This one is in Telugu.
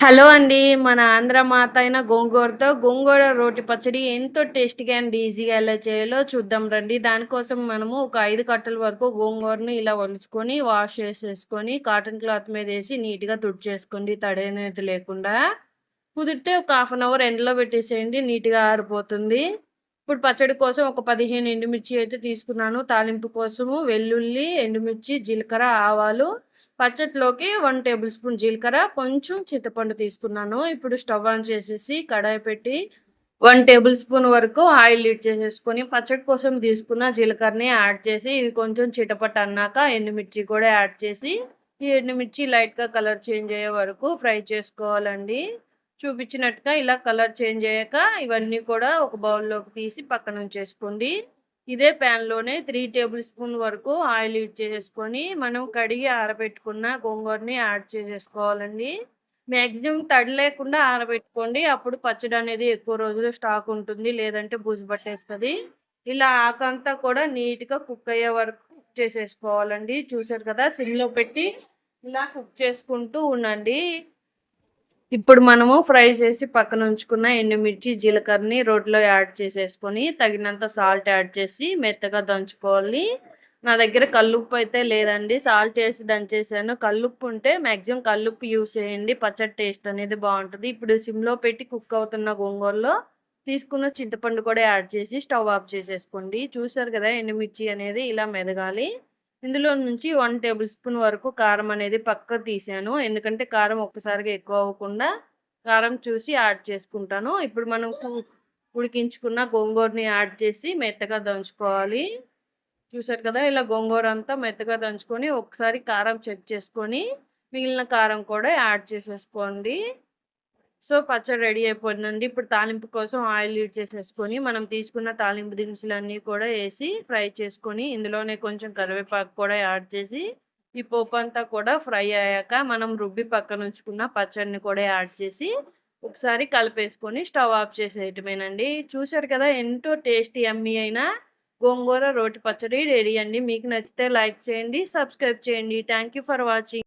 హలో అండి. మన ఆంధ్ర మాత అయిన గోంగూరతో గోంగూర రోటి పచ్చడి ఎంతో టేస్టీగా అండ్ ఈజీగా ఎలా చేయాలో చూద్దాం రండి. దానికోసం మనము ఒక ఐదు కట్టల వరకు గోంగూరను ఇలా ఒలుచుకొని, వాష్ చేసేసుకొని, కాటన్ క్లాత్ మీద వేసి నీట్‌గా తుడిచేసుకోండి తడనేది లేకుండా. కుదిరితే ఒక హాఫ్ అన్ అవర్ ఎండలో పెట్టేసేయండి. నీట్‌గా ఆరిపోతుంది. ఇప్పుడు పచ్చడి కోసం ఒక 15 ఎండుమిర్చి అయితే తీసుకున్నాను. తాలింపు కోసము వెల్లుల్లి, ఎండుమిర్చి, జీలకర్ర, ఆవాలు, పచ్చట్లోకి వన్ టేబుల్ స్పూన్ జీలకర్ర, కొంచెం చింతపండు తీసుకున్నాను. ఇప్పుడు స్టవ్ ఆన్ చేసేసి కడాయి పెట్టి వన్ టేబుల్ స్పూన్ వరకు ఆయిల్ లీడ్ చేసేసుకొని పచ్చడి కోసం తీసుకున్న జీలకర్రని యాడ్ చేసి ఇది కొంచెం చిటపట అన్నాక ఎండుమిర్చి కూడా యాడ్ చేసి ఈ ఎండుమిర్చి లైట్‌గా కలర్ చేంజ్ అయ్యే వరకు ఫ్రై చేసుకోవాలండి. చూపించినట్టుగా ఇలా కలర్ చేంజ్ అయ్యాక ఇవన్నీ కూడా ఒక బౌల్‌లోకి తీసి పక్కన ఉంచేసుకోండి. ఇదే ప్యాన్‌లోనే త్రీ టేబుల్ స్పూన్ వరకు ఆయిల్ యూజ్ చేసేసుకొని మనం కడిగి ఆరబెట్టుకున్న గోంగూరని యాడ్ చేసేసుకోవాలండి. మ్యాక్సిమం తడి లేకుండా ఆరబెట్టుకోండి. అప్పుడు పచ్చడి అనేది ఎక్కువ రోజులు స్టాక్ ఉంటుంది. లేదంటే బూజు పట్టేస్తుంది ఇలా ఆకంతా కూడా నీట్‌గా కుక్ అయ్యే వరకు కుక్ చేసేసుకోవాలండి. చూసారు కదా! సిమ్‌లో పెట్టి ఇలా కుక్ చేసుకుంటూ ఉండండి. ఇప్పుడు మనము ఫ్రై చేసి పక్కన ఉంచుకున్న ఎండుమిర్చి, జీలకర్రని రోట్లో యాడ్ చేసేసుకొని తగినంత సాల్ట్ యాడ్ చేసి మెత్తగా దంచుకోవాలి. నా దగ్గర కల్లుప్పు అయితే లేదండి. సాల్ట్ వేసి దంచేసాను. కల్లుప్పు ఉంటే మ్యాక్సిమం కల్లుప్పు యూజ్ చేయండి. పచ్చడి టేస్ట్ అనేది బాగుంటుంది ఇప్పుడు సిమ్‌లో పెట్టి కుక్ అవుతున్న గోంగూరలో తీసుకున్న చింతపండు కూడా యాడ్ చేసి స్టవ్ ఆఫ్ చేసేసుకోండి. చూసారు కదా! ఎండుమిర్చి అనేది ఇలా మెదగాలి. ఇందులో నుంచి వన్ టేబుల్ స్పూన్ వరకు కారం అనేది పక్కకు తీసాను. ఎందుకంటే కారం ఒక్కసారిగా ఎక్కువ అవ్వకుండా కారం చూసి యాడ్ చేసుకుంటాను. ఇప్పుడు మనం ఉడికించుకున్న గోంగూరని యాడ్ చేసి మెత్తగా దంచుకోవాలి. చూసారు కదా! ఇలా గోంగూర అంతా మెత్తగా దంచుకొని ఒకసారి కారం చెక్ చేసుకొని మిగిలిన కారం కూడా యాడ్ చేసేసుకోండి. సో, పచ్చడి రెడీ అయిపోయిందండి. ఇప్పుడు తాలింపు కోసం ఆయిల్ యూజ్ చేసేసుకొని మనం తీసుకున్న తాలింపు దినుసులన్నీ కూడా వేసి ఫ్రై చేసుకొని ఇందులోనే కొంచెం కరివేపాకు కూడా యాడ్ చేసి ఈ పోపంతా కూడా ఫ్రై అయ్యాక మనం రుబ్బి పక్కన ఉంచుకున్న పచ్చడిని కూడా యాడ్ చేసి ఒకసారి కలిపేసుకొని స్టవ్ ఆఫ్ చేసేయటమేనండి. చూసారు కదా! ఎంతో టేస్టీ యమ్మీ అయినా గోంగూర రోటి పచ్చడి రెడీ అండి. మీకు నచ్చితే లైక్ చేయండి. సబ్స్క్రైబ్ చేయండి. Thank you for watching.